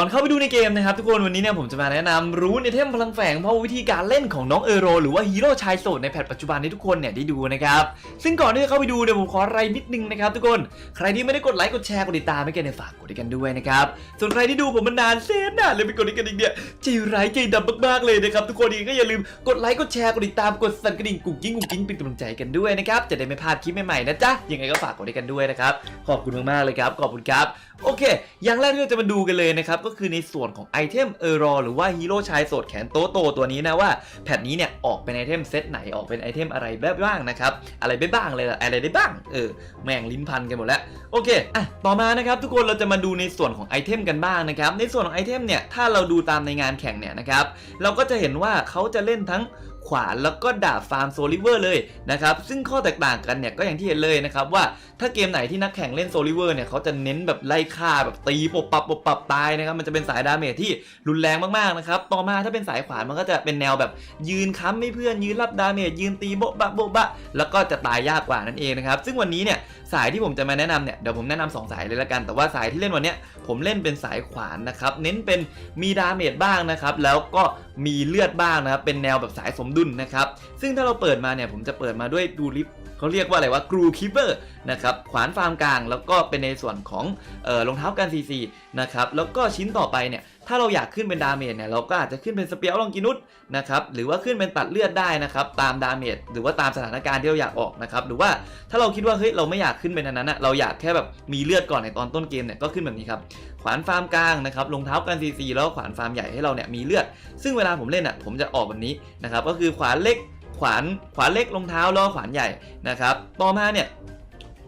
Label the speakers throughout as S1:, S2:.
S1: ก่อนเข้าไปดูในเกมนะครับทุกคนวันนี้เนี่ยผมจะมาแนะนำรู้ในเทมพลังแฝงเพราะวิธีการเล่นของน้องเอโรหรือว่าฮีโร่ชายโสดในแพทปัจจุบันที่ทุกคนเนี่ยได้ดูนะครับซึ่งก่อนที่จะเข้าไปดูเนี่ยผมขออะไรนิดนึงนะครับทุกคนใครที่ไม่ได้กดไลค์กดแชร์กดติดตามให้กันเนี่ยฝากกดกันด้วยนะครับส่วนใครที่ดูผมมานานเซนนานเลยไปกดให้กันอีกเนี่ยใจร้ายใจดำมากๆเลยนะครับทุกคนก็อย่าลืมกดไลค์กดแชร์กดติดตามกดสั่นกระดิ่งกุ๊กกิ้งกุ๊กกิ้งเป็นกำลังใจกันด้วยนะครับจะได้ไม่พลาดคลิปใหม่ๆนะจ๊ะยังไงก็ฝากกดกันด้วยนะครับขอบคุณมากๆเลยครับขอบคุณครับ โอเค อย่างแรกที่เราจะมาดูกันเลยนะครับก็คือในส่วนของไอเทมเออรอหรือว่าฮีโร่ชายโสดแขนโตโตตัวนี้นะว่าแพทนี้เนี่ยออกเป็นไอเทมเซตไหนออกเป็นไอเทมอะไรแบบบ้างนะครับอะไรได้บ้างเลยอะไรได้บ้างเออแม่งลิ้นพันกันหมดแล้วโอเคอะต่อมานะครับทุกคนเราจะมาดูในส่วนของไอเทมกันบ้างนะครับในส่วนของไอเทมเนี่ยถ้าเราดูตามในงานแข่งเนี่ยนะครับเราก็จะเห็นว่าเขาจะเล่นทั้ง ขวานแล้วก็ดาบฟาร์มโซลิเวอร์เลยนะครับซึ่งข้อแตกต่างกันเนี่ยก็อย่างที่เห็นเลยนะครับว่าถ้าเกมไหนที่นักแข่งเล่นโซลิเวอร์เนี่ยเขาจะเน้นแบบไล่ฆ่าแบบตีปบปับปบปับตายนะครับมันจะเป็นสายดาเมจที่รุนแรงมากๆนะครับต่อมาถ้าเป็นสายขวานมันก็จะเป็นแนวแบบยืนค้ำให้เพื่อนยืนรับดาเมจยืนตีโบ๊ะบะโบ๊ะบะแล้วก็จะตายยากกว่านั่นเองนะครับซึ่งวันนี้เนี่ยสายที่ผมจะมาแนะนำเนี่ยเดี๋ยวผมแนะนำสองสายเลยละกันแต่ว่าสายที่เล่นวันเนี้ยผมเล่นเป็นสายขวานนะครับเน้นเป็นมีดาเมจบ้างนะครับแล้วก็ มีเลือดบ้างนะครับ เป็นแนวแบบสายสมดุลนะครับ ซึ่งถ้าเราเปิดมาเนี่ย ผมจะเปิดมาด้วยดูลิฟเขาเรียกว่าอะไรว่ากรูคิปเปอร์นะครับ ขวานฟาร์มกลาง แล้วก็เป็นในส่วนของออรองเท้ากันซีซีนะครับ แล้วก็ชิ้นต่อไปเนี่ย ถ้าเราอยากขึ้นเป็นดาเมจเนี่ย เราก็อาจจะขึ้นเป็นสเปียลลองกินุสนะครับ หรือว่าขึ้นเป็นตัดเลือดได้นะครับ ตามดาเมจ หรือว่าตามสถานการณ์ที่เราอยากออกนะครับ หรือว่าถ้าเราคิดว่าเฮ้ยเราไม่อยากขึ้นเป็นอันนั้นนะเราอยากแค่แบบมีเลือดก่อนในตอนต้นเกมเนี่ย ก็ขึ้นแบบนี้ครับ ขวานฟาร์มกลางนะครับรองเท้ากันซีซีแล้วขวานฟาร์มใหญ่ให้เราเนี่ยมีเลือด ซึ่งเวลาผมเล่นอะผมจะออกแบบนี้นะครับก็คือขวานเล็กขวานขวานเล็กรองเท้าแล้วขวานใหญ่นะครับต่อมาเนี่ย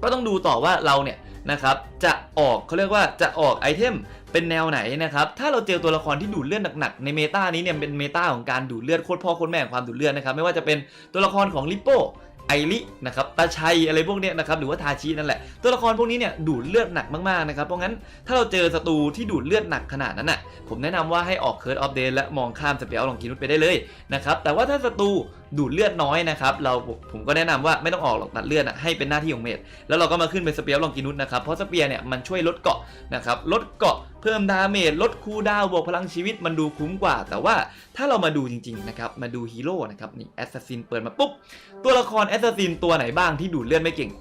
S1: ก็ต้องดูต่อว่าเราเนี่ยนะครับจะออกเขาเรียกว่าจะออกไอเทมเป็นแนวไหนนะครับ ถ้าเราเจอตัวละครที่ดูดเลือดหนักๆ ในเมตานี้เนี่ยเป็นเมตาของการดูดเลือดโคตรพ่อโคตรแม่ของความดูดเลือดนะครับ ไม่ว่าจะเป็นตัวละครของลิปโป้ ไอรินะครับตาชัยอะไรพวกเนี้ยนะครับหรือว่าทาชินั่นแหละ ตัวละครพวกนี้เนี่ยดูดเลือดหนักมากๆนะครับเพราะงั้นถ้าเราเจอศัตรูที่ดูดเลือดหนักขนาดนั้นน่ะผมแนะนำว่าให้ออกเคิร์ดออฟเดนและมองข้ามสเปียลลองกินุตไปได้เลยนะครับแต่ว่าถ้าศัตรู ดูดเลือดน้อยนะครับเราผมก็แนะนำว่าไม่ต้องออกหรอกตัดเลือดนะให้เป็นหน้าที่ของเมดแล้วเราก็มาขึ้นเป็นสเปียลลองกินุสนะครับเพราะสเปียร์เนี่ยมันช่วยลดเกาะนะครับลดเกาะเพิ่มดาเมจลดคูดาวบวกพลังชีวิตมันดูคุ้มกว่า แต่ว่าถ้าเรามาดูจริงๆนะครับมาดูฮีโร่นะครับนี่แอสซัสซินเปิดมาปุ๊บตัวละครแอสซัสซินตัวไหนบ้างที่ดูดเลือดไม่เก่ง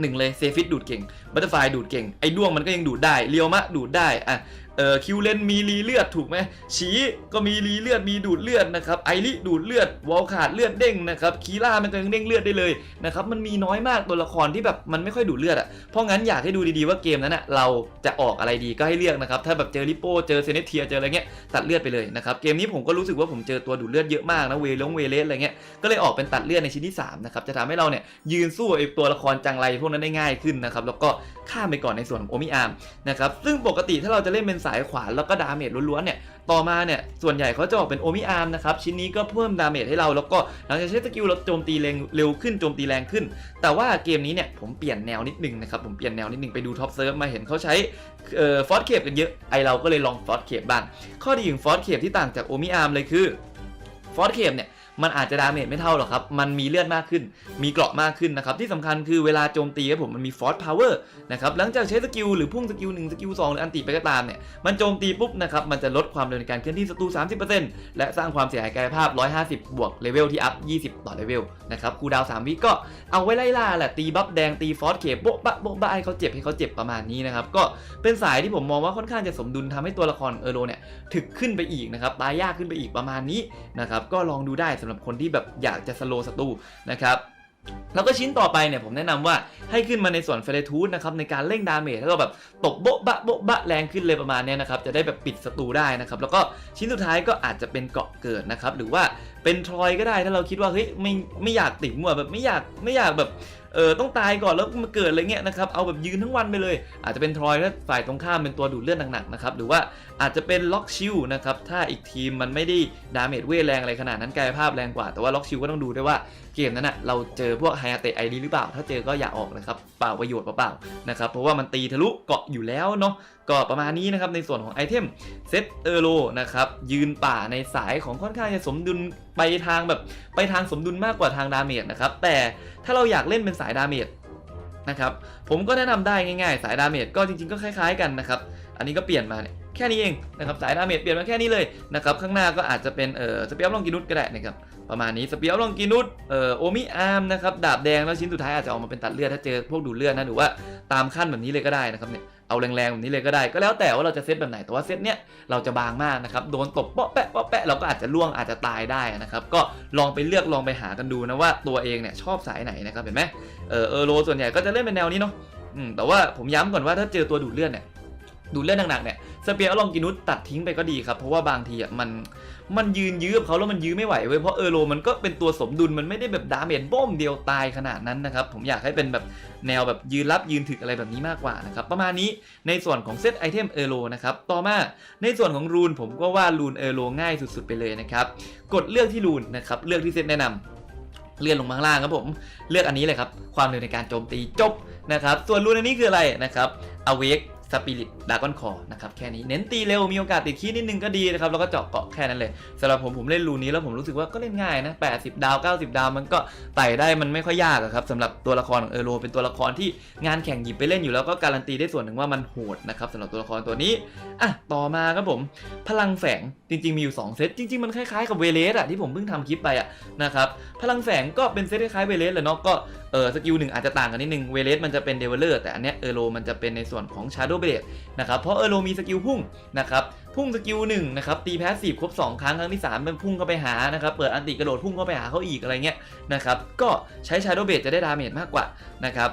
S1: หนึ่งเลยเซฟิตดูดเก่งบัตเตอร์ไฟดูดเก่งไอ้ด้วงมันก็ยังดูดได้เรียวมะดูดได้อะ เอ่อคิวเลนมีรีเลือดถูกไหมฉีก็มีรีเลือดมีดูดเลือดนะครับไอริดูดเลือดวอลขาดเลือดเด้งนะครับคีล่ามันก็ยังเด้งเลือดได้เลยนะครับมันมีน้อยมากตัวละครที่แบบมันไม่ค่อยดูดเลือดอะเพราะงั้นอยากให้ดูดีๆว่าเกมนั้นอะเราจะออกอะไรดีก็ให้เลือกนะครับถ้าแบบเจอริปโป้เจอเซเนเทียเจออะไรเงี้ยตัดเลือดไปเลยนะครับเกมนี้ผมก็รู้สึกว่าผมเจอตัวดูดเลือดเยอะมากนะเวลงเวเลสอะไรเงี้ยก็เลยออกเป็นตัดเลือดในชิ้นที่3นะครับจะทำให้เราเนี่ยยืนสู้ไอ้ตัวละครจังไรพวกนั้นได้ง่ายขึ้นนะครับแล้วก็ข้ามไปก่อนในส่วนของโอมิอาร์มนะครับซึ่งปกติถ้าเราจะเล่นเป็นสายขวานแล้วก็ดาเมจล้วนๆเนี่ยต่อมาเนี่ยส่วนใหญ่เขาจะออกเป็นโอมิอาร์มนะครับชิ้นนี้ก็เพิ่มดาเมจให้เราแล้วก็หลังจากใช้สกิลเราโจมตีแรงเร็วขึ้นโจมตีแรงขึ้น แต่ว่าเกมนี้เนี่ยผมเปลี่ยนแนวนิดนึงนะครับผมเปลี่ยนแนวนิดนึงไปดูท็อปเซิร์ฟมาเห็นเขาใช้เอ่อฟอสเคปกันเยอะไอเราก็เลยลองฟอสเคปบ้างข้อดีของฟอสเคปที่ต่างจากโอมิอาร์มเลยคือฟอสเคปเนี่ย มันอาจจะดาเมจไม่เท่าหรอกครับ มันมีเลือดมากขึ้น มีเกราะมากขึ้นนะครับ ที่สำคัญคือเวลาโจมตีครับผมมันมีฟอร์สพาวเวอร์นะครับ หลังจากใช้สกิลหรือพุ่งสกิล1สกิล2หรืออันติไปก็ตามเนี่ย มันโจมตีปุ๊บนะครับ มันจะลดความเร็วในการเคลื่อนที่ศัตรู 30%และสร้างความเสียหายกายภาพ 150 บวกเลเวลที่อัพ 20 ต่อเลเวลนะครับ คูดาว 3 วิก็เอาไว้ไล่ล่าแหละ ตีบัฟแดง ตีฟอร์สเคปโบ๊ะบะโบ๊ะบะให้เขาเจ็บให้เขาเจ็บประมาณนี้นะครับ ก็เป็นสายที่ผมมองว่าค่อนข้างจะสมดุลทำให้ตัวละครเออโรเนี่ยถึกขึ้นไปอีกนะครับ ตายยากขึ้นไปอีกประมาณนี้นะครับ ก็ลองดูได้สำหรับคนที่แบบอยากจะสโลว์ศัตรูนะครับแล้วก็ชิ้นต่อไปเนี่ยผมแนะนำว่าให้ขึ้นมาในส่วนเฟรทูธนะครับในการเร่งดาเมจแล้วก็แบบตบโบ๊ะบะโบ๊ะบะแรงขึ้นเลยประมาณนี้นะครับจะได้แบบปิดศัตรูได้นะครับแล้วก็ชิ้นสุดท้ายก็อาจจะเป็นเกาะเกิดนะครับหรือว่าเป็นทรอยก็ได้ถ้าเราคิดว่าเฮ้ยไม่ไม่อยากติดมั่วแบบไม่อยากไม่อยากแบบ เออต้องตายก่อนแล้วมาเกิดอะไรเงี้ยนะครับเอาแบบยืนทั้งวันไปเลย อาจจะเป็นทรอยถ้าฝ่ายตรงข้ามเป็นตัวดูดเลือดหนักๆนะครับหรือว่าอาจจะเป็นล็อกชิลนะครับถ้าอีกทีมมันไม่ได้ดาเมจเวทแรงอะไรขนาดนั้นกายภาพแรงกว่าแต่ว่าล็อกชิลก็ต้องดูด้วยว่าเกมนั้นนะเราเจอพวกไฮอาเตะไอดีหรือเปล่า ถ้าเจอก็อย่าออกนะครับเปล่าประโยชน์เปล่าๆนะครับเพราะว่ามันตีทะลุเกาะอยู่แล้วเนาะ ก็ประมาณนี้นะครับในส่วนของไอเทมเซตเออโรนะครับยืนป่าในสายของค่อนข้างจะสมดุลไปทางแบบไปทางสมดุลมากกว่าทางดาเมจนะครับแต่ถ้าเราอยากเล่นเป็นสายดาเมจนะครับผมก็แนะนำได้ง่ายๆ สายดาเมจก็จริงๆก็คล้ายๆกันนะครับอันนี้ก็เปลี่ยนมาเนี่ยแค่นี้เองนะครับสายดาเมจเปลี่ยนมาแค่นี้เลยนะครับข้างหน้าก็อาจจะเป็นเอ่อสเปียร์ลองกินุสก็ได้นะครับประมาณนี้สเปียร์ลองกินุสเอ่อโอมิอาร์มนะครับดาบแดงแล้วชิ้นสุดท้ายอาจจะออกมาเป็นตัดเลือดถ้าเจอพวกดูดเลือดนะหรือว่าตามขั้นแบบนี้เลยก็ได้นะครับเนี่ย เอาแรงๆแบบนี้เลยก็ได้ก็แล้วแต่ว่าเราจะเซตแบบไหนแต่ว่าเซตเนี้ยเราจะบางมากนะครับโดนตบเปาะแปะเปาะแปะเราก็อาจจะล่วงอาจจะตายได้นะครับก็ลองไปเลือกลองไปหากันดูนะว่าตัวเองเนี่ยชอบสายไหนนะครับเห็นไหมเออเออโรส่วนใหญ่ก็จะเล่นเป็นแนวนี้เนาะแต่ว่าผมย้ำก่อนว่าถ้าเจอตัวดูดเลือดเนี่ยดูดเลือดหนักๆเนี่ย สเปียร์ลองกินุสตัดทิ้งไปก็ดีครับ เพราะว่าบางทีอะมันมันยืนยื้อกับเขาแล้วมันยื้อไม่ไหวเว้ยเพราะเออโรมันก็เป็นตัวสมดุลมันไม่ได้แบบดาเมจบ้มเดียวตายขนาดนั้นนะครับ ผมอยากให้เป็นแบบแนวแบบยืนรับยืนถึกอะไรแบบนี้มากกว่านะครับประมาณนี้ในส่วนของเซตไอเทมเออโรนะครับต่อมาในส่วนของรูนผมก็ว่ารูนเออโรง่ายสุดๆไปเลยนะครับกดเลือกที่รูนนะครับเลือกที่เซตแนะนำเลื่อนลงมาข้างล่างครับผมเลือกอันนี้เลยครับความเร็วในการโจมตีจบนะครับส่วนรูนอันนี้คืออะไรนะครับ awake spirit dragon core นะครับแค่นี้เน้นตีเร็วมีโอกาสติดคีย์นิดนึงก็ดีนะครับแล้วก็เจาะเกาะแค่นั้นเลยสำหรับผมผมเล่นรูนี้แล้วผมรู้สึกว่าก็เล่นง่ายนะ 80 ดาว 90 ดาวมันก็ไต่ได้มันไม่ค่อยยากครับสำหรับตัวละครของเอโรเป็นตัวละครที่งานแข่งหยิบไปเล่นอยู่แล้วก็การันตีได้ส่วนหนึ่งว่ามันโหดนะครับสำหรับตัวละครตัวนี้อะต่อมาครับผม พลังแฝงจริง ๆมีอยู่สองเซตจริง ๆ มันคล้ายๆกับเวเลสอะที่ผมเพิ่งทำคลิปไปอะนะครับพลังแฝงก็เป็นเซตคล้ายๆเวเลสแหละเนาะก็เออสกิลหนึ่งอาจจะต่างกันนิดนึงเวเลสมันจะเป็นเดเวลเลอร์แต่อันเนี้ยเอโรมันจะเป็นในส่วนของชาร์โดเบดนะครับเพราะเอโรมีสกิลพุ่งนะครับพุ่งสกิลหนึ่งนะครับตีแพสซีฟครบ 2 ครั้งครั้งที่3มันพุ่งเข้าไปหานะครับเปิดอันติกระโดดพุ่งเข้าไปหาเขาอีกอะไรเงี้ยนะครับก็ใช้ชาร์โดเบดจะได้ดาเมจมากกว่านะครับ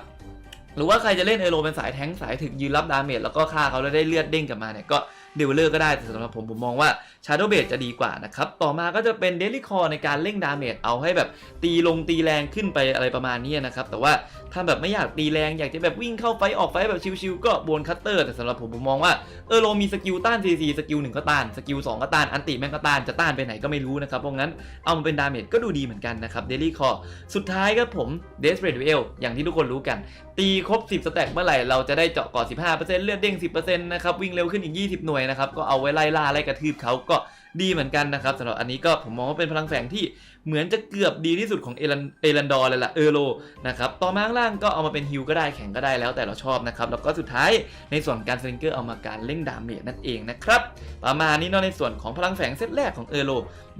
S1: หรือว่าใครจะเล่นเอโรเป็นสายแทงสายถึกยืนรับดาเมจแล้วก็ฆ่าเขาแล้วได้เลือดเด้งกลับมาเนี่ยก็ เดเวลเลอร์ก็ได้ แต่สำหรับผมผมมองว่า Shadow b a s e จะดีกว่านะครับ ต่อมาก็จะเป็น Daily Core ในการเร่งดาเมจเอาให้แบบตีลงตีแรงขึ้นไปอะไรประมาณนี้นะครับ แต่ว่าถ้าแบบไม่อยากตีแรงอยากจะแบบวิ่งเข้าไฟออกไฟแบบชิวๆก็บนคัตเตอร์แต่สำหรับผมผมมองว่าเออโรมีสกิลต้าน CC สกิลหนึ่งก็ต้านสกิลสองก็ต้านอันติแม่งก็ต้านจะต้านไปไหนก็ไม่รู้นะครับเพราะงั้นเอามาเป็นดาเมจก็ดูดีเหมือนกันนะครับ Daily Core สุดท้ายครับผม Desperate Duel อย่างที่ทุกคนรู้กัน ตีครบ 10 สแต็กเมื่อไหร่เราจะได้เจาะก่อน15%เลือดเด้ง 10%นะครับวิ่งเร็วขึ้นอีก 20 หน่วยนะครับก็เอาไว้ไล่ล่าไล่กระทืบเขาก็ดีเหมือนกันนะครับสำหรับอันนี้ก็ผมมองว่าเป็นพลังแฝงที่เหมือนจะเกือบดีที่สุดของเอรันเอรันดอร์เลยล่ะเออโลนะครับต่อมาข้างล่างก็เอามาเป็นฮิลก็ได้แข็งก็ได้แล้วแต่เราชอบนะครับแล้วก็สุดท้ายในส่วนการสลิงเกอร์เอามาการเล่งดาเมจนั่นเองนะครับประมาณนี้เนาะในส่วนของพลังแฝงเซตแรกของเออโล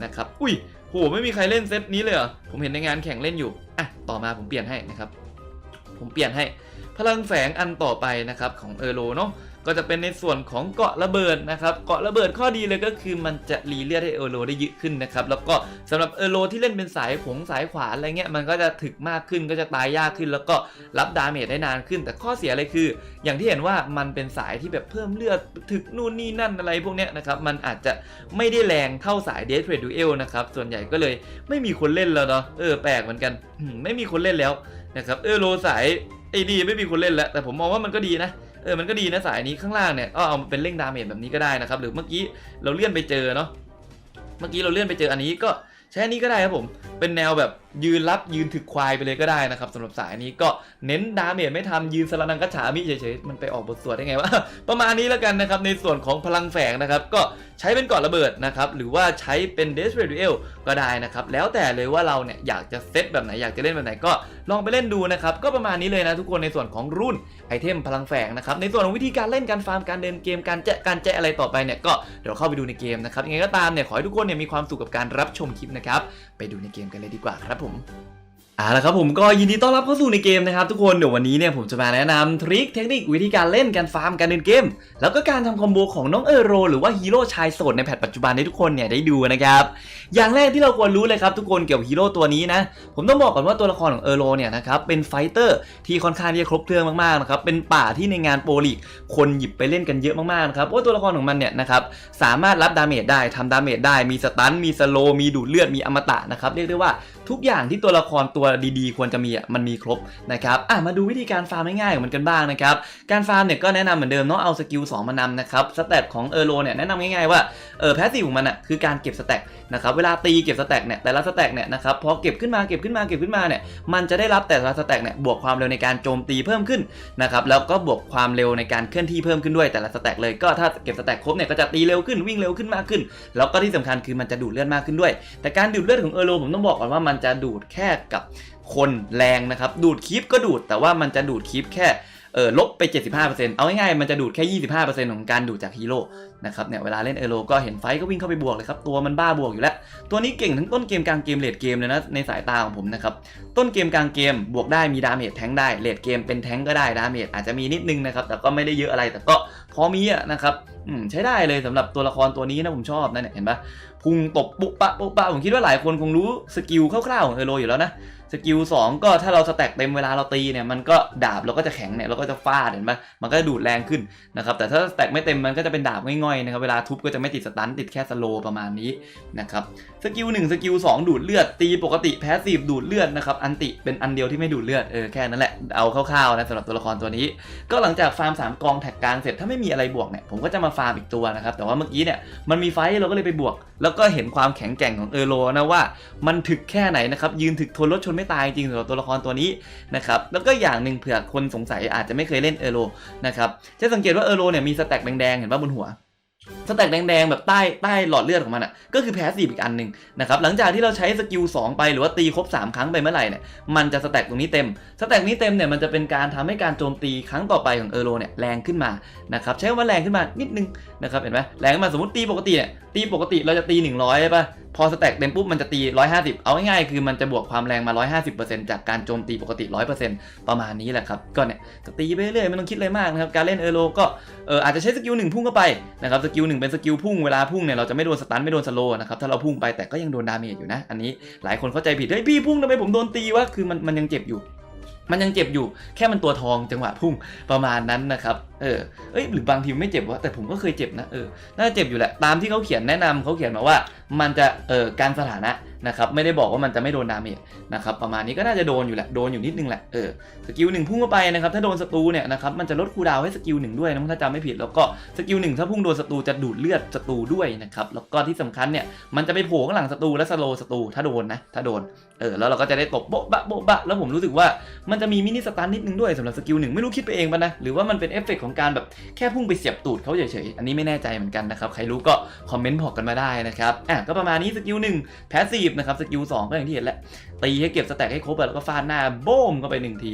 S1: นะครับอุ้ยโหไม่มีใครเล่นเซตนี้เลยเหรอผมเห็นในงานแข่งเล่นอยู่อะต่อมาผมเปลี่ยนให้นะครับผมเปลี่ยนให้พลังแฝงอันต่อไปนะครับของเออโรเนาะ ก็จะเป็นในส่วนของเกาะระเบิดนะครับเกาะระเบิดข้อดีเลยก็คือมันจะรีเลือดให้เออโรได้เยอะขึ้นนะครับแล้วก็สำหรับเออโรที่เล่นเป็นสายผงสายขวานอะไรเงี้ยมันก็จะถึกมากขึ้นก็จะตายยากขึ้น แล้วก็รับดาเมจได้นานขึ้น แต่ข้อเสียเลยคือ อย่างที่เห็นว่ามันเป็นสายที่แบบเพิ่มเลือดถึกนู่นนี่นั่นอะไรพวกเนี้ยนะครับมันอาจจะไม่ได้แรงเท่าสายเดสเพรดดูเอลนะครับส่วนใหญ่ก็เลยไม่มีคนเล่นแล้วเนาะเออแปลกเหมือนกันไม่มีคนเล่นแล้วนะครับเออโรสายไอ้ดีไม่มีคนเล่นแล้วแต่ผมมองว่ามันก็ดีนะ เออมันก็ดีนะสายนี้ข้างล่างเนี่ยก็เอาเป็นเร่งดาเมจแบบนี้ก็ได้นะครับหรือเมื่อกี้เราเลื่อนไปเจอเนาะเมื่อกี้เราเลื่อนไปเจออันนี้ก็ใช้อันนี้ก็ได้ครับผมเป็นแนวแบบ ยืนรับยืนถึกควายไปเลยก็ได้นะครับสำหรับสายนี้ก็เน้นดาเมจไม่ทำยืนสลันังกัจฉามิเฉยๆมันไปออกบทสวดได้ไงวะประมาณนี้แล้วกันนะครับในส่วนของพลังแฝงนะครับก็ใช้เป็นเกาะระเบิดนะครับหรือว่าใช้เป็น d e s p e r a t e Duel ก็ได้นะครับแล้วแต่เลยว่าเราเนี่ยอยากจะเซตแบบไหนอยากจะเล่นแบบไหนก็ลองไปเล่นดูนะครับก็ประมาณนี้เลยนะทุกคนในส่วนของรุ่นไอเทมพลังแฝงนะครับในส่วนของวิธีการเล่นการฟาร์มการเดินเกมการแจะการแจะอะไรต่อไปเนี่ยก็เดี๋ยวเข้าไปดูในเกมนะครับยังไงก็ตามเนี่ยขอให้ทุกคนเนี่ยมีความสุขกับการรับชมคลิปนะครับไปดูในเกมกันเลยดีกว่าครับผมเอาละครับผมก็ยินดีต้อนรับเข้าสู่ในเกมนะครับทุกคนเดี๋ยววันนี้เนี่ยผมจะมาแนะนำทริคเทคนิควิธีการเล่นการฟาร์มการเดินเกม แล้วก็การทำคอมโบของน้องเออโรหรือว่าฮีโร่ชายโสดในแพทปัจจุบันให้ทุกคนเนี่ยได้ดูนะครับอย่างแรกที่เราควรรู้เลยครับทุกคนเกี่ยวกับฮีโร่ตัวนี้นะผมต้องบอกก่อนว่าตัวละครของเออโรเนี่ยนะครับเป็นไฟเตอร์ที่ค่อนข้างที่จะครบเครื่องมากๆนะครับเป็นป่าที่ในงานโปรลีกคนหยิบไปเล่นกันเยอะมากๆนะครับเพราะว่าตัวละครของมันเนี่ยนะครับสามารถรับดาเมจได้ทำดาเมจได้มีสตันมีสโลมีดูดเลือดมีอมตะนะครับเรียกได้ว่า ทุกอย่างที่ตัวละครตัวดีๆ ควรจะมีอะมันมีครบนะครับอะมาดูวิธีการฟาร์มง่ายๆของมันกันบ้างนะครับการฟาร์มเนี่ยก็แนะนำเหมือนเดิมเนาะเอาสกิล2มานำนะครับสเตตของเออโรเนี่ยแนะนำง่ายๆว่าเออแพสซีฟของมันอะคือการเก็บสแต็ก นะครับเวลาตีเก็บสแต็กเนี่ยแต่ละสแต็กเนี่ยนะครับพอเก็บขึ้นมาเก็บขึ้นมาเก็บขึ้นมาเนี่ยมันจะได้รับแต่ละสแต็กเนี่ยบวกความเร็วในการโจมตีเพิ่มขึ้นนะครับแล้วก็บวกความเร็วในการเคลื่อนที่เพิ่มขึ้นด้วยแต่ละสแต็กเลยก็ถ้าเก็บสแต็กครบเนี่ยก็จะตีเร็วขึ้นวิ่งเร็วขึ้นมากขึ้น แล้วก็ที่สำคัญคือมันจะดูดเลือดมากขึ้นด้วย แต่การดูดเลือดของเออโรผมต้องบอกก่อนว่ามันจะดูดแค่กับคนแรงนะครับดูดคลิปก็ดูดแต่ว่ามันจะดูดคลิปแค่ เออลบไป 75%เอาง่ายๆมันจะดูดแค่ 25%ของการดูดจากฮีโร่นะครับเนี่ยเวลาเล่นเอโรก็เห็นไฟก็วิ่งเข้าไปบวกเลยครับ ตัวมันบ้าบวกอยู่แล้ว ตัวนี้เก่งทั้งต้นเกมกลางเกมเลดเกมเลยนะในสายตาของผมนะครับ ต้นเกมกลางเกมบวกได้มีดาเมจแทงได้เลดเกมเป็นแทงก็ได้ดาเมจอาจจะมีนิดนึงนะครับแต่ก็ไม่ได้เยอะอะไรแต่ก็พอมีอะนะครับอืมใช้ได้เลยสำหรับตัวละครตัวนี้นะผมชอบนะเนี่ยเห็นปะพุงตบปุ๊บปะปุ๊บปะผมคิดว่าหลายคนคงรู้สกิลคร่าวๆของเอโรอยู่แล้วนะ สกิล2ก็ถ้าเราสแต็กเต็มเวลาเราตีเนี่ยมันก็ดาบเราก็จะแข็งเนี่ยเราก็จะฟาดเห็นปะมันก็จะดูดแรงขึ้นนะครับแต่ถ้าสแต็กไม่เต็มมันก็จะเป็นดาบง่อยๆนะครับเวลาทุบก็จะไม่ติดสตันติดแค่สโลประมาณนี้นะครับสกิล1สกิล2ดูดเลือดตีปกติแพสซีฟดูดเลือดนะครับอันติเป็นอันเดียวที่ไม่ดูดเลือดเออแค่นั้นแหละเอาคร่าวๆนะสำหรับตัวละครตัวนี้ ก็หลังจากฟาร์มสามกองแท็กกลางเสร็จถ้าไม่มีอะไรบวกเนี่ยผมก็จะมาฟาร์มอีกตัวนะครับแต่ว่าเมื่อกี้เนี่ยมันมีไฟเราก็เลยไปบวก แล้วก็เห็นความแข็งแกร่งของเออโลนะว่ามันถึกแค่ไหนนะครับยืนถึกทนรถชนไม่ตายจริงสำหรับตัวละครตัวนี้นะครับแล้วก็อย่างหนึ่งเผื่อคนสงสัยอาจจะไม่เคยเล่นเออร์โลนะครับจะสังเกตว่าเออร์โลเนี่ยมีสแต็กแดงๆเห็นป่ะบนหัวสแต็กแดงๆแบบใต้ใต้หลอดเลือดของมันอะก็คือแพสซีฟอีกอันหนึ่งนะครับหลังจากที่เราใช้สกิล2ไปหรือว่าตีครบ 3 ครั้งไปเมื่อไหร่เนี่ยมันจะสแต็กตรงนี้เต็มสแต็กนี้เต็มเนี่ยมันจะเป็นการทำให้การโจมตีครั้งต่อไปของเออร์โลเนี่ยแรงขึ้นมานะครับใช้คำว่าแรงขึ้นมานิดนึงนะครับเห็นไหมแรงขึ้นมาสมมติตีปกติเนี่ย ตีปกติเราจะตี 100ใช่ปะพอสแต็กเต็มปุ๊บมันจะตี 150 เอาง่ายๆคือมันจะบวกความแรงมา 150%จากการโจมตีปกติ 100%ประมาณนี้แหละครับ ก็เนี่ยก็ตีไปเรื่อยไม่ต้องคิดอะไรมากนะครับ การเล่นเออร์โลก็เอออาจจะใช้สกิลหนึ่งพุ่งเข้าไปนะครับ สกิลหนึ่งเป็นสกิลพุ่งเวลาพุ่งเนี่ยเราจะไม่โดนสตันไม่โดนสโลนะครับ ถ้าเราพุ่งไปแต่ก็ยังโดนดาเมจอยู่นะ อันนี้หลายคนเข้าใจผิด เฮ้ยพี่พุ่งทำไมผมโดนตีวะ คือมันมันยังเจ็บอยู่ มันยังเจ็บอยู่ แค่มันตัวทองจังหวะพุ่งประมาณนั้นนะครับ เออ เอ้ยหรือบางทีไม่เจ็บวะแต่ผมก็เคยเจ็บนะเออน่าจะเจ็บอยู่แหละตามที่เขาเขียนแนะนำเขาเขียนมาว่า มันจะเออการสถานะนะครับไม่ได้บอกว่ามันจะไม่โดนดาเมจนะครับประมาณนี้ก็น่าจะโดนอยู่แหละโดนอยู่นิดนึงแหละเออสกิลหนึ่งพุ่งเข้าไปนะครับถ้าโดนศัตรูเนี่ยนะครับมันจะลดคูดาวให้สกิลหนึ่งด้วยนะถ้าจำไม่ผิดแล้วก็สกิลหนึ่งถ้าพุ่งโดนศัตรูจะดูดเลือดศัตรูด้วยนะครับแล้วก็ที่สำคัญเนี่ยมันจะไปโผล่ข้างหลังศัตรูและสโลศัตรูถ้าโดนนะถ้าโดนเออแล้วเราก็จะได้ตบโบ๊ะบะโบ๊ะบะแล้วผมรู้สึกว่ามันจะมีมินิสตันนิดนึงด้วยสำหรับสกิลหนึ่งไม่รู้คิดไปเองปะนะหรือว่ามันเป็นเอฟเฟกต์ของการแบบแค่พุ่งไปเสียบตูดเขาเฉยๆ อันนี้ไม่แน่ใจเหมือนกันนะครับ ใครรู้ก็คอมเมนต์บอกกันมาได้นะครับอะก็ประมาณนี้สกิลหนึ่งแพสซีฟนะครับสกิลสองก็อย่างที่เห็นแหละตีให้เก็บสแต็กให้ครบแล้วก็ฟาดหน้าโบ้มเข้าไปหนึ่งที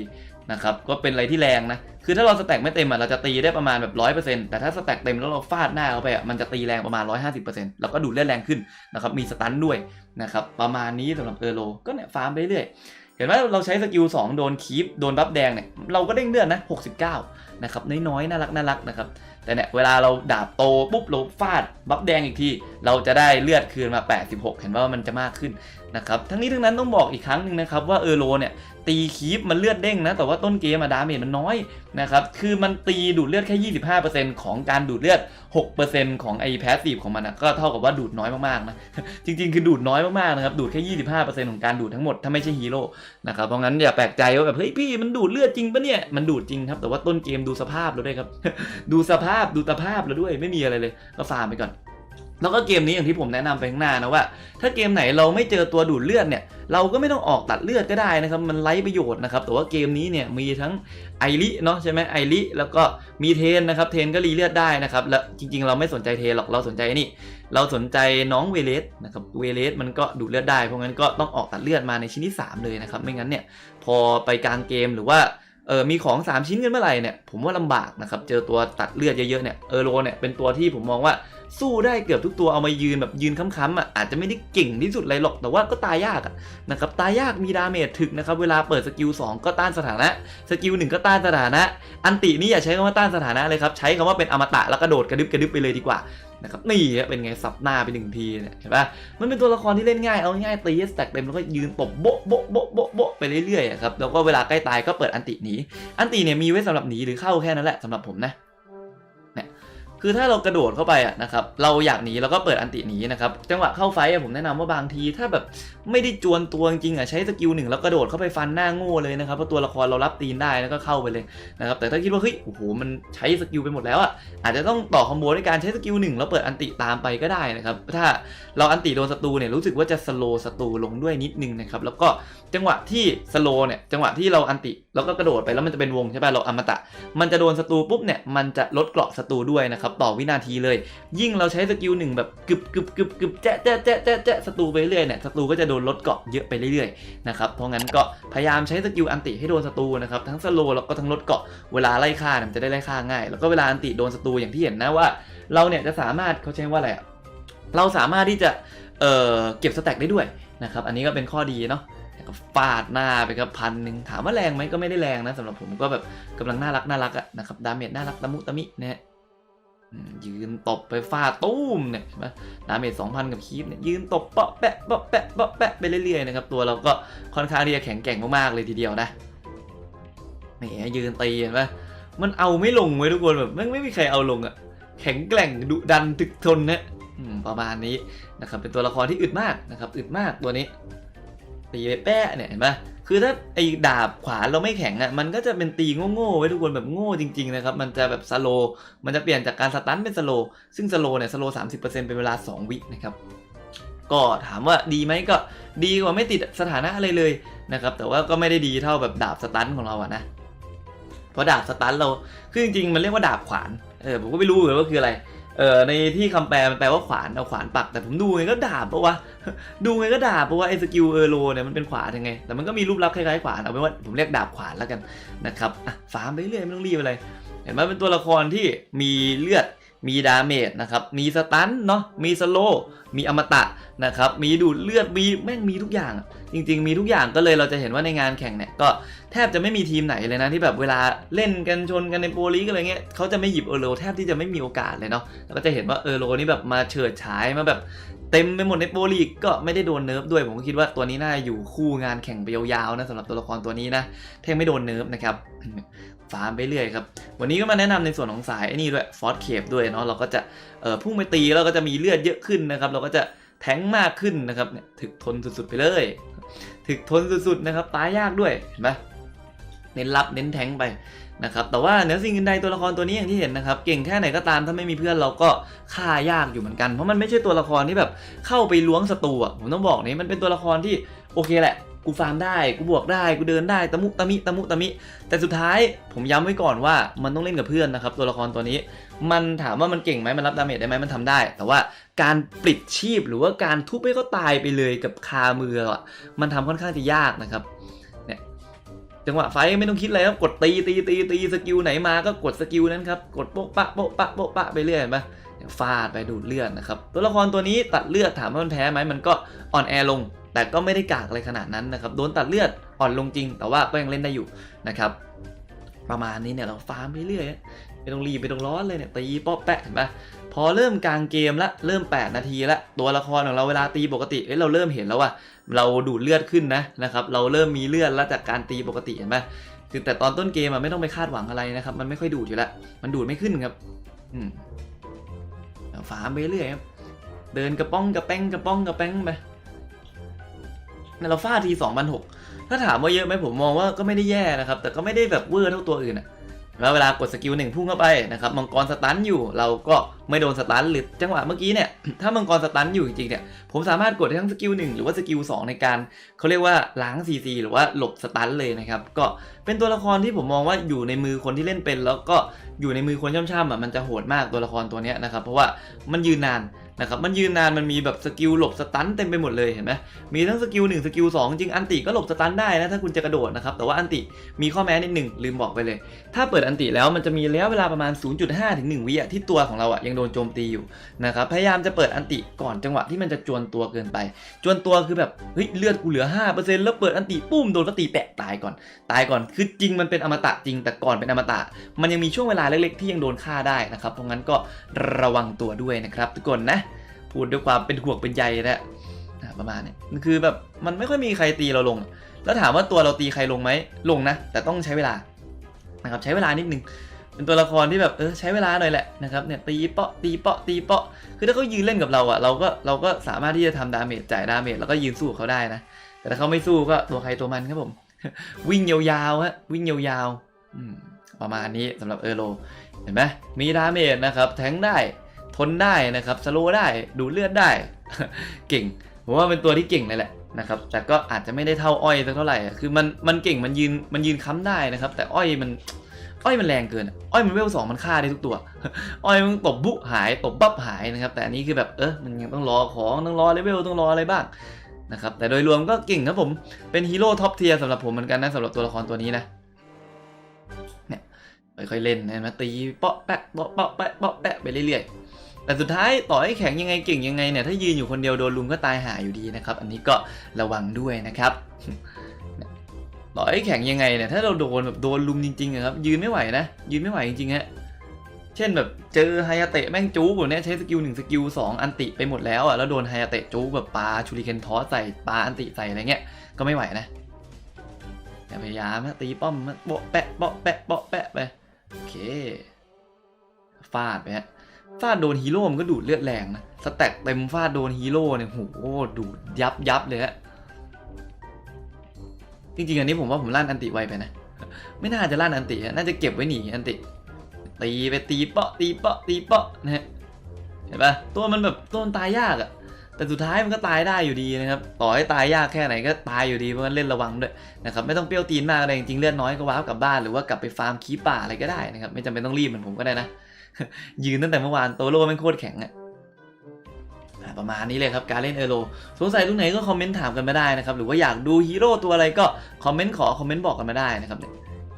S1: นะครับก็เป็นอะไรที่แรงนะ คือถ้าเราสแต็กไม่เต็มอะเราจะตีได้ประมาณแบบร้อยเปอร์เซ็นต์แต่ถ้าสแต็กเต็มแล้วเราฟาดหน้าเข้าไปอะมันจะตีแรงประมาณร้อยห้าสิบเปอร์เซ็นต์แล้วก็ดูดเลือดแรงขึ้นนะครับมีสตันด้วยนะครับประมาณนี้สำหรับเออโลก็เนี่ยฟาร์มไปเรื่อยเห็นไหมเราใช้สกิล2โดนคีปโดนบัฟแดงเนี่ยเราก็เด้งเลือดนะ69 นะครับน้อยๆน่ารักน่ารักนะครับแต่เนี่ยเวลาเราดาบโตปุ๊บเราฟาดบัฟแดงอีกที เราจะได้เลือดคืนมา 86 เห็นว่ามันจะมากขึ้น นะครับทั้งนี้ทั้งนั้นต้องบอกอีกครั้งหนึ่งนะครับว่าเออโลเนี่ยตีคีปมันเลือดเด้งนะแต่ว่าต้นเกมอะดาเมจมันน้อยนะครับคือมันตีดูดเลือดแค่ 25%ของการดูดเลือด 6%ของไอแพสซีฟของมันนะก็เท่ากับว่าดูดน้อยมากๆนะจริงๆ คือดูดน้อยมากๆนะครับดูดแค่ 25%ของการดูดทั้งหมดถ้าไม่ใช่ฮีโร่นะครับเพราะงั้นอย่าแปลกใจว่าแบบเฮ้ยพี่มันดูดเลือดจริงปะเนี่ยมันดูดจริงครับแต่ว่าต้นเกมดูสภาพเราด้วยครับดูสภาพดูตภาพเราด้วยไม่มีอะไรเลยก็ฟาร์มไปก่อน แล้วก็เกมนี้อย่างที่ผมแนะนำไปข้างหน้านะว่า ถ้าเกมไหนเราไม่เจอตัวดูดเลือดเนี่ยเราก็ไม่ต้องออกตัดเลือดก็ได้นะครับมันไร้ประโยชน์นะครับแต่ว่าเกมนี้เนี่ยมีทั้งไอริเนาะใช่ไหมไอริแล้วก็มีเทนนะครับเทนก็รีเลือดได้นะครับแล้วจริงๆ เราไม่สนใจเทนหรอกเราสนใจนี่ เราสนใจน้องเวเลสนะครับเวเลสมันก็ดูดเลือดได้เพราะงั้นก็ต้องออกตัดเลือดมาในชิ้นที่ 3 เลยนะครับไม่งั้นเนี่ยพอไปกลางเกมหรือว่าเออมีของ 3 ชิ้นกันเมื่อไหร่เนี่ยผมว่าลำบากนะครับเจอตัวตัดเลือดเยอะๆเนี่ยเออโรเนี่ยเป็นตัวที่ผมมองว่า สู้ได้เกือบทุกตัวเอามายืนแบบยืนค้ำๆอะอาจจะไม่ได้เก่งที่สุดเลยหรอกแต่ว่าก็ตายยากอะนะครับตายยากมีดาเมจถึกนะครับเวลาเปิดสกิล2ก็ต้านสถานะสกิล1ก็ต้านสถานะ อันตินี่อย่าใช้คำว่าต้านสถานะเลยครับใช้คำว่าเป็นอมตะแล้วกระโดดกระดึบกระดึบไปเลยดีกว่านะครับนี่เป็นไงสับหน้าไปหนึ่งทีเนี่ยเห็นปะมันเป็นตัวละครที่เล่นง่ายเอาง่ายตีสแต็กเต็มแล้วก็ยืนตบโบ๊ะโบ๊ะโบ๊ะโบ๊ะโบ๊ะไปเรื่อยๆครับแล้วก็เวลาใกล้ตายก็เปิดอันติหนีอันติเนี่ยมีไว้สำหรับหนีหรือเข้าแค่นั้นแหละสำหรับผมนะ คือถ้าเรากระโดดเข้าไปอะนะครับเราอยากหนีเราก็เปิดอันติหนีนะครับจังหวะเข้าไฟอะผมแนะนำว่าบางทีถ้าแบบไม่ได้จวนตัวจริงอะใช้สกิลหนึ่งแล้วกระโดดเข้าไปฟันหน้าโง่เลยนะครับเพราะตัวละครเรารับตีนได้แล้วก็เข้าไปเลยนะครับแต่ถ้าคิดว่าเฮ้ยโอ้โหมันใช้สกิลไปหมดแล้วอะอาจจะต้องต่อคอมโบด้วยการใช้สกิลหนึ่งแล้วเปิดอันติตามไปก็ได้นะครับถ้าเราอันติโดนศัตรูเนี่ยรู้สึกว่าจะสโลศัตรูลงด้วยนิดนึงนะครับแล้วก็จังหวะที่สโลเนี่ยจังหวะที่เราอันติแล้วก็กระโดดไปแล้วมันจะเป็นวงใช่ป่ะเราอมตะ มันจะโดนศัตรูปุ๊บเนี่ยมันจะลดเกราะศัตรูด้วยนะครับต่อวินาทีเลย ยิ่งเราใช้สกิลหนึ่งแบบกึบกึบกึบกึบแจ๊ะแจ๊ะแจ๊ะแจ๊ะแจ๊ะศัตรูไปเรื่อยเนี่ยศัตรูก็จะโดนลดเกาะเยอะไปเรื่อยๆนะครับเพราะงั้นก็พยายามใช้สกิลอันติให้โดนศัตรูนะครับทั้งสโลแล้วก็ทั้งลดเกาะเวลาไล่ฆ่าเนี่ยมันจะได้ไล่ฆ่าง่าย แล้วก็เวลาอันติโดนศัตรูอย่างที่เห็นนะว่า เราเนี่ยจะสามารถเขาใช้ว่าอะไรเราสามารถที่จะเอ่อเก็บสแต็กได้ด้วยนะครับอันนี้ก็เป็นข้อดีเนาะก็ฟาดหน้าไปกับพันหนึ่งถามว่าแรงไหมก็ไม่ได้แรงนะสำหรับผมก็แบบกำลังน่ารักน่ารักอะนะครับดาเมจน่ารักตะมุตะมินะฮะ ยืนตบไปฟาตุ้มเนี่ยเห็นไหมดาเมจสองพันกับคีปเนี่ยยืนตบเปาะแปะเปาะแปะเปาะแปะไปเรื่อยๆนะครับตัวเราก็ค่อนข้างที่จะแข็งแกร่งมากๆเลยทีเดียวนะแหมยืนตีเห็นไหมมันเอาไม่ลงเว้ยทุกคนแบบไม่ไม่มีใครเอาลงอะแข็งแกร่งดุดันถึกทนนะประมาณนี้นะครับเป็นตัวละครที่อึดมากนะครับอึดมากตัวนี้ตีไปแปะเนี่ยเห็นปะ คือถ้าไอ้ดาบขวานเราไม่แข็งอะมันก็จะเป็นตีโง่ๆไว้ทุกคนแบบโง่จริงๆนะครับมันจะแบบสโลมันจะเปลี่ยนจากการสตันเป็นสโลซึ่งสโลเนี่ยสโลสามสิบเปอร์เซ็นต์เป็นเวลา2วินะครับก็ถามว่าดีไหมก็ดีกว่าไม่ติดสถานะอะไรเลยนะครับแต่ว่าก็ไม่ได้ดีเท่าแบบดาบสตันของเราอะนะเพราะดาบสตันเราคือจริงๆมันเรียกว่าดาบขวานเออผมก็ไม่รู้เลยว่าคืออะไร เออในที่คำแปลมันแปลว่าขวานเอาขวานปัก แต่ผมดูไงก็ดาบปะวะดูไงก็ดาบเพราะว่าไอ้สกิลเออร์โลเนี่ยมันเป็นขวานยังไง แต่มันก็มีรูปลักษณ์คล้ายๆขวานเอาเป็นว่าผมเรียกดาบขวานแล้วกันนะครับอะฟาร์มไปเรื่อยไม่ต้องรีบอะไรเห็นไหมเป็นตัวละครที่มีเลือด มีดาเมจนะครับ มีสตันเนาะ มีสโล มีอมตะนะครับ มีดูดเลือด มีแม่งมีทุกอย่าง จริง ๆ มีทุกอย่างก็เลยเราจะเห็นว่าในงานแข่งเนี่ย ก็แทบจะไม่มีทีมไหนเลยนะที่แบบเวลาเล่นกันชนกันในโปรลีกอะไรเงี้ยเขาจะไม่หยิบเออโลแทบที่จะไม่มีโอกาสเลยเนาะ แล้วก็จะเห็นว่าเออโลนี่แบบมาเฉิดฉายมาแบบเต็มไปหมดในโปรลีกก็ไม่ได้โดนเนิร์ฟด้วย ผมก็คิดว่าตัวนี้น่าอยู่คู่งานแข่งไปยาวๆนะสำหรับตัวละครตัวนี้นะแทงไม่โดนเนิร์ฟนะครับ ฟาร์มไปเรื่อยครับ วันนี้ก็มาแนะนำในส่วนของสายไอ้นี่ด้วยฟอสเคปด้วยเนาะเราก็จะเอ่อพุ่งไปตีแล้วก็จะมีเลือดเยอะขึ้นนะครับเราก็จะแทงมากขึ้นนะครับเนี่ยถึกทนสุดๆไปเลย ถึกทนสุดๆนะครับตายยากด้วยเห็นไหมเน้นรับเน้นแทงไปนะครับแต่ว่าเหนือสิ่งอื่นใดตัวละครตัวนี้อย่างที่เห็นนะครับ เก่งแค่ไหนก็ตามถ้าไม่มีเพื่อนเราก็ฆ่ายากอยู่เหมือนกัน เพราะมันไม่ใช่ตัวละครที่แบบเข้าไปล้วงศัตรูอะผมต้องบอกนี่มันเป็นตัวละครที่โอเคแหละ กูฟาร์มได้ กูบวกได้ กูเดินได้ ตะมุตะมิ ตะมุตะมิ แต่สุดท้ายผมย้ำไว้ก่อนว่ามันต้องเล่นกับเพื่อนนะครับ ตัวละครตัวนี้ มันถามว่ามันเก่งไหมมันรับดาเมจได้ไหมมันทำได้ แต่ว่าการปลิดชีพหรือว่าการทุบให้เขาตายไปเลยกับคามือเราอะมันทำค่อนข้างจะยากนะครับเนี่ยจังหวะไฟไม่ต้องคิดอะไรครับ กดตีตีตีตีสกิลไหนมาก็กดสกิลนั้นครับ กดโป๊ะปะโป๊ะปะโป๊ะปะไปเรื่อยเห็นปะ ฟาดไปดูดเลือดนะครับ ตัวละครตัวนี้ตัดเลือดถามว่ามันแพ้ไหมมันก็อ่อนแอลง แต่ก็ไม่ได้กากอะไรขนาดนั้นนะครับโดนตัดเลือดอ่อนลงจริง แต่ว่าก็ยังเล่นได้อยู่นะครับประมาณนี้เนี่ยเราฟาร์มไปเรื่อยๆไม่ต้องรีบไม่ต้องร้อนเลยเนี่ยตีป๊อปแปะเห็นปะพอเริ่มกลางเกมละเริ่ม 8 นาทีละตัวละครของเราเวลาตีปกติเอ้ยเราเริ่มเห็นแล้วว่าเราดูดเลือดขึ้นนะนะครับเราเริ่มมีเลือดแล้วจากการตีปกติเห็นปะคือแต่ตอนต้นเกมอะไม่ต้องไปคาดหวังอะไรนะครับ มันไม่ค่อยดูดอยู่ล้วมันดูดไม่ขึ้นครับ อืม ฝาฟาร์มไปเรื่อยครับ เดินกระป้องกระแป้งกระป้องกระแป้งไปเนี่ยเราฟาดทีสองพันหกถ้าถามว่าเยอะไหมผมมองว่าก็ไม่ได้แย่นะครับ แต่ก็ไม่ได้แบบเวอร์เท่าตัวอื่นอะ แล้วเวลากดสกิลหนึ่งพุ่งเข้าไปนะครับมังกรสตันอยู่เราก็ไม่โดนสตันหรือจังหวะเมื่อกี้เนี่ยถ้ามังกรสตันอยู่จริงๆเนี่ยผมสามารถกดได้ทั้งสกิลหนึ่งหรือว่าสกิลสองในการเขาเรียกว่าล้าง CC หรือว่าหลบสตันเลยนะครับก็เป็นตัวละครที่ผมมองว่าอยู่ในมือคนที่เล่นเป็น แล้วก็อยู่ในมือคนช่ำๆอะมันจะโหดมากตัวละครตัวนี้นะครับเพราะว่ามันยืนนาน นะครับมันยืนนานมันมีแบบสกิลหลบสตันเต็มไปหมดเลยเห็นไหมมีทั้งสกิล1สกิล2จริงอันติก็หลบสตันได้นะถ้าคุณจะกระโดดนะครับแต่ว่าอันติมีข้อแม้นิดหนึ่งลืมบอกไปเลย ถ้าเปิดอันติแล้วมันจะมีระยะเวลาประมาณ 0.5ถึง1วิอะที่ตัวของเราอะยังโดนโจมตีอยู่นะครับพยายามจะเปิดอันติก่อนจังหวะที่มันจะจวนตัวเกินไป จวนตัวคือแบบเฮ้ยเลือดกูเหลือ 5%แล้วเปิดอันติปุ้มโดนก็ตีแปะตายก่อน ตายก่อนคือจริงมันเป็นอมตะจริง แต่ก่อนเป็นอมตะ มันยังมีช่วงเวลาเล็กๆ ที่ยังโดนฆ่าได้นะครับเพราะงั้นก็ระวังตัวด้วยนะครับทุกคนนะ พูดด้วยความเป็นห่วงเป็นใยนะอะประมาณนี้คือแบบมันไม่ค่อยมีใครตีเราลง แล้วถามว่าตัวเราตีใครลงไหมลงนะ แต่ต้องใช้เวลานะครับใช้เวลานิดนึงเป็นตัวละครที่แบบเออใช้เวลาหน่อยแหละนะครับเนี่ยตีเปาะตีเปาะตีเปาะคือถ้าเขายืนเล่นกับเราอะเราก็เราก็สามารถที่จะทำดาเมจจ่ายดาเมจแล้วก็ยืนสู้เขาได้นะ แต่ถ้าเขาไม่สู้ก็ตัวใครตัวมันครับผม วิ่งยาวๆฮะวิ่งยาวๆประมาณนี้สำหรับเออโลเห็นไหมมีดาเมจนะครับแทงได้ ทนได้นะครับสโลว์ได้ดูเลือดได้ เก่งผมว่าเป็นตัวที่เก่งเลยแหละนะครับแต่ก็อาจจะไม่ได้เท่าอ้อยสักเท่าไหร่คือมันมันเก่งมันยืนมันยืนค้ำได้นะครับ แต่อ้อยมันอ้อยมันแรงเกิน อ้อยมันเวลสองมันฆ่าได้ทุกตัว อ้อยมันตบบุหายตบบับหายนะครับ แต่อันนี้คือแบบเออมันยังต้องรอของต้องรอเลเวลต้องรออะไรบ้างนะครับแต่โดยรวมก็เก่งครับผมเป็นฮีโร่ท็อปเทียร์สำหรับผมเหมือนกันนะสำหรับตัวละครตัวนี้นะเนี่ยค่อยๆเล่นนะมาตีเปาะแปะเปาะแปะเปาะแปะไปเรื่อยๆ แต่สุดท้ายต่อให้แข็งยังไงเก่งยังไงเนี่ยถ้ายืนอยู่คนเดียวโดนลุมก็ตายหาอยู่ดีนะครับ อันนี้ก็ระวังด้วยนะครับต่อให้แข็งยังไงเนี่ยถ้าเราโดนแบบโดนลุมจริงๆครับยืนไม่ไหวนะยืนไม่ไหวจริงๆฮะเช่นแบบเจอไฮยาเตะแม่งจู๊แบบเนี้ยใช้สกิลหนึ่งสกิลสองอันติไปหมดแล้วอะแล้วโดนไฮยาเตะจู๊แบบปาชูริเคนทอสใส่ปาอันติใส่อะไรเงี้ยก็ไม่ไหวนะอย่พยายามนะตีป้อมนะโปะแปะโปะแปะโปะแปะไปโอเคฟาดไปฮะ ฟาดโดนฮีโร่มันก็ดูดเลือดแรงนะ สแต็กเต็มฟาดโดนฮีโร่เนี่ยโหดูดยับยับเลยฮะ จริงๆ อันนี้ผมว่าผมลั่นอันติไวไปนะ ไม่น่าจะลั่นอันติอะน่าจะเก็บไว้หนีอันติ ตีไปตีเปาะตีเปาะตีเปาะนะฮะ เห็นปะตัวมันแบบตัวมันตายยากอะแต่สุดท้ายมันก็ตายได้อยู่ดีนะครับ ต่อให้ตายยากแค่ไหนก็ตายอยู่ดีเพราะมันเล่นระวังด้วยนะครับไม่ต้องเปรี้ยวตีนมากอะไรจริงๆเลือดน้อยก็ว้าวกลับบ้านหรือว่ากลับไปฟาร์มคีป่าอะไรก็ได้นะครับไม่จำเป็นต้องรีบเหมือนผมก็ได้นะ ยืนตั้งแต่เมื่อวานโตโร่แม่งโคตรแข็งอะประมาณนี้เลยครับการเล่นเอโรสงสัยตรงไหนก็คอมเมนต์ถามกันมาได้นะครับ หรือว่าอยากดูฮีโร่ตัวอะไรก็คอมเมนต์ขอคอมเมนต์บอกกันมาได้นะครับ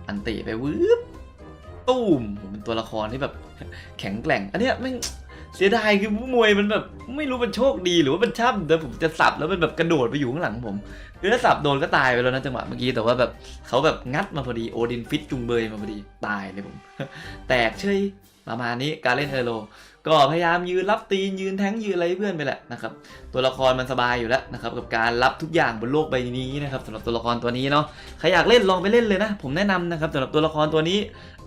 S1: อันติไปวืบตูมเป็นตัวละครที่แบบแข็งแกร่ง อันเนี้ยแม่เสียดายคือมวยมันแบบไม่รู้มันโชคดีหรือว่ามันช่ำแต่ผมจะสับแล้วมันแบบกระโดดไปอยู่ข้างหลังผมคือถ้าสับโดนก็ตายไปแล้วนะจังหวะเมื่อกี้แต่ว่าแบบเขาแบบงัดมาพอดีโอดินฟิตจุงเบยมาพอดีตายเลยผม แตกเฉย ประมาณนี้การเล่นเอโรก็พยายามยืนรับตีนยืนแทงยืนอะไรเพื่อนไปแหละนะครับตัวละครมันสบายอยู่แล้วนะครับกับการรับทุกอย่างบนโลกใบนี้นะครับสำหรับตัวละครตัวนี้เนาะใครอยากเล่นลองไปเล่นเลยนะ ผมแนะนำนะครับสำหรับตัวละครตัวนี้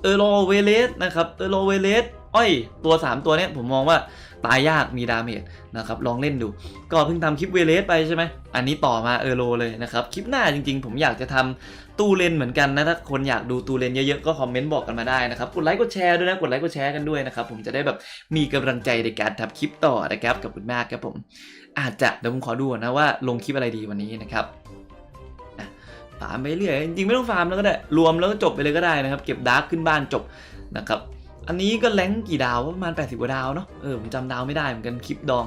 S1: เอโรเวเลสนะครับเอโรเวเลสอ้อยตัว 3 ตัวเนี้ยผมมองว่าตายยากมีดาเมจนะครับลองเล่นดู ก็เพิ่งทำคลิปเวเลสไปใช่ไหมอันนี้ต่อมาเอโรเลยนะครับ คลิปหน้าจริงๆ ผมอยากจะทำ ตู้เลนเหมือนกันนะถ้าคนอยากดูตู้เลนเยอะๆก็คอมเมนต์บอกกันมาได้นะครับกดไลค์กดแชร์ด้วยนะกดไลค์กดแชร์กันด้วยนะครับผมจะได้แบบมีกำลังใจในการทำคลิปต่อนะครับกับคุณมากครับผม อาจจะเดี๋ยวผมขอดูนะว่าลงคลิปอะไรดีวันนี้นะครับฟาร์มไปเรื่อยจริงไม่ต้องฟาร์มแล้วก็ได้รวมแล้วก็จบไปเลยก็ได้นะครับ เก็บดาร์กขึ้นบ้านจบนะครับ อันนี้ก็แรงกี่ดาวประมาณ 80 กว่าดาวเนาะเออผมจำดาวไม่ได้เหมือนกันคลิปดอง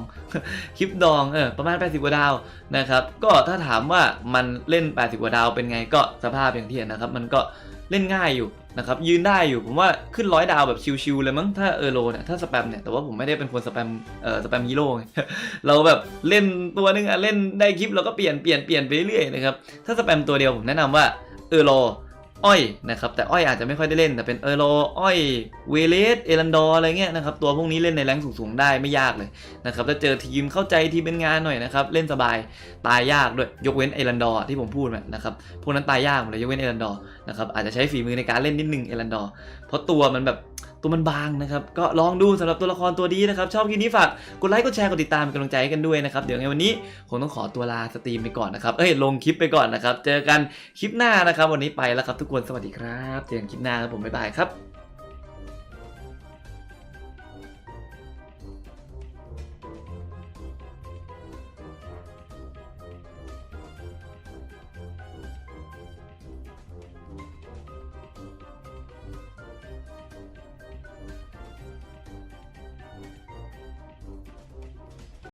S1: คลิปดองเออประมาณ 80 กว่าดาวนะครับก็ถ้าถามว่ามันเล่น 80 กว่าดาวเป็นไงก็สภาพอย่างที่เห็นนะครับ มันก็เล่นง่ายอยู่นะครับยืนได้อยู่ผมว่าขึ้นร้อยดาวแบบชิวๆเลยมั้งถ้าเออโลเนี่ยถ้าสแปมเนี่ยแต่ว่าผมไม่ได้เป็นคนสแปมเอ่อสแปมฮีโร่เราแบบเล่นตัวนึงอะเล่นได้คลิปเราก็เปลี่ยนเปลี่ยนเปลี่ยนไปเรื่อยๆนะครับถ้าสแปมตัวเดียวผมแนะนำว่าเออโล อ้อยนะครับแต่อ้อยอาจจะไม่ค่อยได้เล่นแต่เป็นเออโลอ้อยเวเลสเอรันดอร์อะไรเงี้ยนะครับตัวพวกนี้เล่นในแรงสูงๆได้ไม่ยากเลยนะครับถ้าเจอทีมเข้าใจทีมเป็นงานหน่อยนะครับเล่นสบายตายยากด้วยยกเว้นเอรันดอร์ที่ผมพูดมานะครับพวกนั้นตายยากหมดเลยยกเว้นเอรันดอร์นะครับอาจจะใช้ฝีมือในการเล่นนิดนึงเอรันดอร์เพราะตัวมันแบบ ตัวมันบางนะครับ ก็ลองดูสำหรับตัวละครตัวนี้นะครับ ชอบคลิปนี้ฝากกดไลค์กดแชร์กดติดตามเป็นกำลังใจให้กันด้วยนะครับ เดี๋ยวไงวันนี้ผมต้องขอตัวลาสตรีมไปก่อนนะครับ เอ้ยลงคลิปไปก่อนนะครับ เจอกันคลิปหน้านะครับ วันนี้ไปแล้วครับทุกคนสวัสดีครับ เจอกันคลิปหน้าครับผมบ๊ายบายครับ